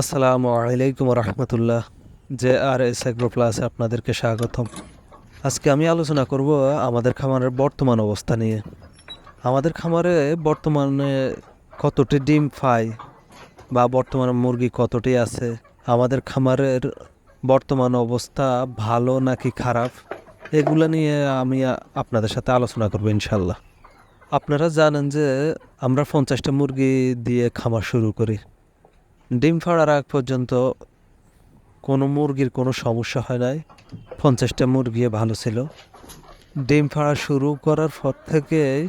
আসসালামু আলাইকুম রহমতুল্লাহ। জে আর এস এগ্রো প্লাসে আপনাদেরকে স্বাগতম। আজকে আমি আলোচনা করব আমাদের খামারের বর্তমান অবস্থা নিয়ে। আমাদের খামারে বর্তমানে কতটি ডিম পাই বা বর্তমানে মুরগি কতটি আছে? আমাদের খামারের বর্তমান অবস্থা ভালো নাকি খারাপ? এগুলো নিয়ে আমি আপনাদের সাথে আলোচনা করব ইনশাল্লাহ আপনারা জানেন যে আমরা পঞ্চাশটা মুরগি দিয়ে খামার শুরু করি। ডিম ফাড়ার আগ পর্যন্ত কোনো মুরগির কোনো সমস্যা হয় নাই। পঞ্চাশটা মুরগি ভালো ছিল। ডিম ফাড়া শুরু করার পর থেকে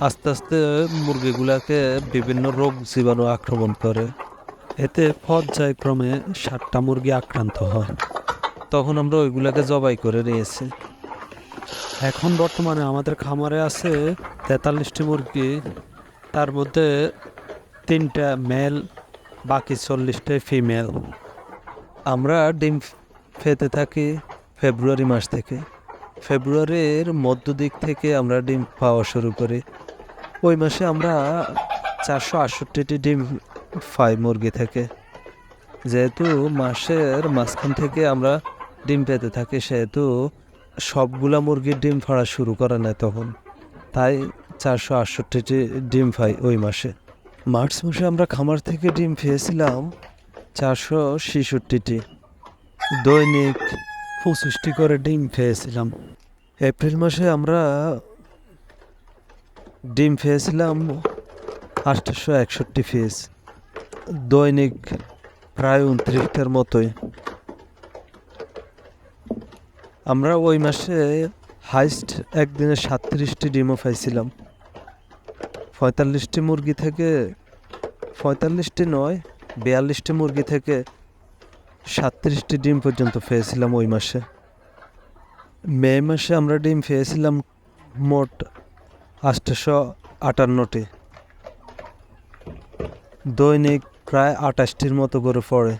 আস্তে আস্তে মুরগিগুলোকে বিভিন্ন রোগ জীবাণু আক্রমণ করে। এতে পর্যায়ক্রমে ষাটটা মুরগি আক্রান্ত হয়। তখন আমরা ওইগুলোকে জবাই করে নিয়েছি। এখন বর্তমানে আমাদের খামারে আছে তেতাল্লিশটি মুরগি। তার মধ্যে তিনটা মেল বাকি চল্লিশটাই ফিমেল আমরা ডিম ফেতে থাকি ফেব্রুয়ারি মাস থেকে। ফেব্রুয়ারির মধ্য দিক থেকে আমরা ডিম পাওয়া শুরু করি। ওই মাসে আমরা চারশো আটষট্টিটি ডিম পাই মুরগি থেকে। যেহেতু মাসের মাঝখান থেকে আমরা ডিম পেতে থাকি, সেহেতু সবগুলা মুরগির ডিম ফাড়া শুরু করে না তখন। তাই চারশো আটষট্টিটি ডিম পাই ওই মাসে। মার্চ মাসে আমরা খামার থেকে ডিম পেয়েছিলাম চারশো ছেষট্টিটি। দৈনিক পঁচিশটি করে ডিম পেয়েছিলাম এপ্রিল মাসে আমরা ডিম পেয়েছিলাম আটশোশো একষট্টি পিস। দৈনিক প্রায় উনত্রিশটার মতোই। আমরা ওই মাসে হাইস্ট একদিনে সাতত্রিশটি ডিমও পাইছিলাম পঁয়তাল্লিশটি মুরগি থেকে, পঁয়তাল্লিশটি নয়, বিয়াল্লিশটি মুরগি থেকে সাতত্রিশটি ডিম পর্যন্ত পেয়েছিলাম ওই মাসে। মে মাসে আমরা ডিম পেয়েছিলাম মোট আটশোশো আটান্নটি। দৈনিক প্রায় আটাশটির মতো করে পড়ে।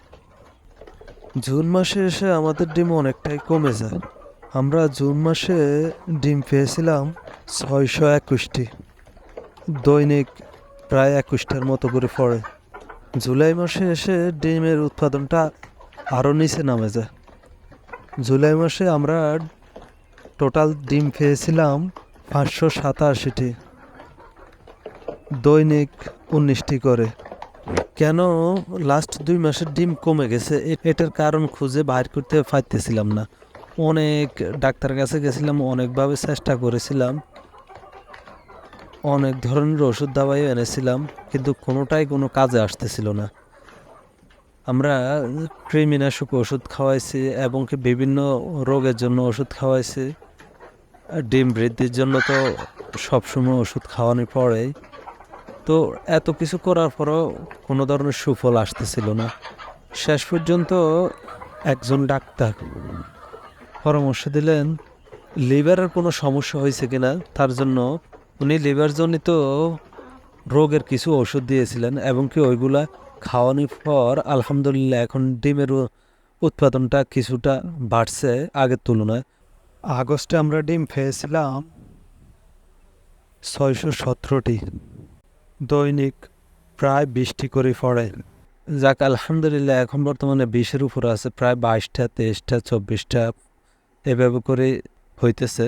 জুন মাসে এসে আমাদের ডিম অনেকটাই কমে যায়। আমরা জুন মাসে ডিম পেয়েছিলাম ছয়শো একুশটি। দৈনিক প্রায় একুশটার মতো করে পড়ে। জুলাই মাসে এসে ডিমের উৎপাদনটা আরও নিচে নামে যায়। জুলাই মাসে আমরা টোটাল ডিম পেয়েছিলাম পাঁচশো সাতাশিটি। দৈনিক উনিশটি করে। কেন লাস্ট দুই মাসের ডিম কমে গেছে? এটার কারণ খুঁজে বাইর করতে পারতেছিলাম না। অনেক ডাক্তারের কাছে গেছিলাম, অনেকভাবে চেষ্টা করেছিলাম। অনেক ধরনের ওষুধ দাবাইও এনেছিলাম, কিন্তু কোনোটাই কোনো কাজে আসতেছিল না। আমরা কৃমিনাশক ওষুধ খাওয়াইছি এবং কি বিভিন্ন রোগের জন্য ওষুধ খাওয়াইছি। ডিম বৃদ্ধির জন্য তো সবসময় ওষুধ খাওয়ানো পড়েই তো এত কিছু করার পরও কোনো ধরনের সুফল আসতেছিল না। শেষ পর্যন্ত একজন ডাক্তার পরামর্শ দিলেন, লিভারের কোনো সমস্যা হয়েছে কিনা? তার জন্য উনি লিভারজনিত রোগের কিছু ওষুধ দিয়েছিলেন এবং কি ওইগুলা খাওয়ানোর পর আলহামদুলিল্লাহ এখন ডিমের উৎপাদনটা কিছুটা বাড়ছে আগের তুলনায়। আগস্টে আমরা ডিম পেয়েছিলাম ছয়শো সতেরোটি। দৈনিক প্রায় বিশটি করে পড়ে যাক আলহামদুলিল্লাহ এখন বর্তমানে বিশের উপর আছে প্রায় বাইশটা তেইশটা চব্বিশটা এভাবে করে হইতেছে।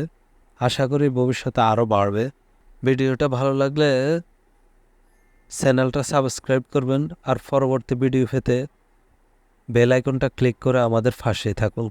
আশা করি ভবিষ্যতে আরও বাড়বে। ভিডিওটা ভালো লাগলে চ্যানেলটা সাবস্ক্রাইব করবেন আর পরবর্তী ভিডিও পেতে বেল আইকনটা ক্লিক করে আমাদের ফাঁসে থাকুন।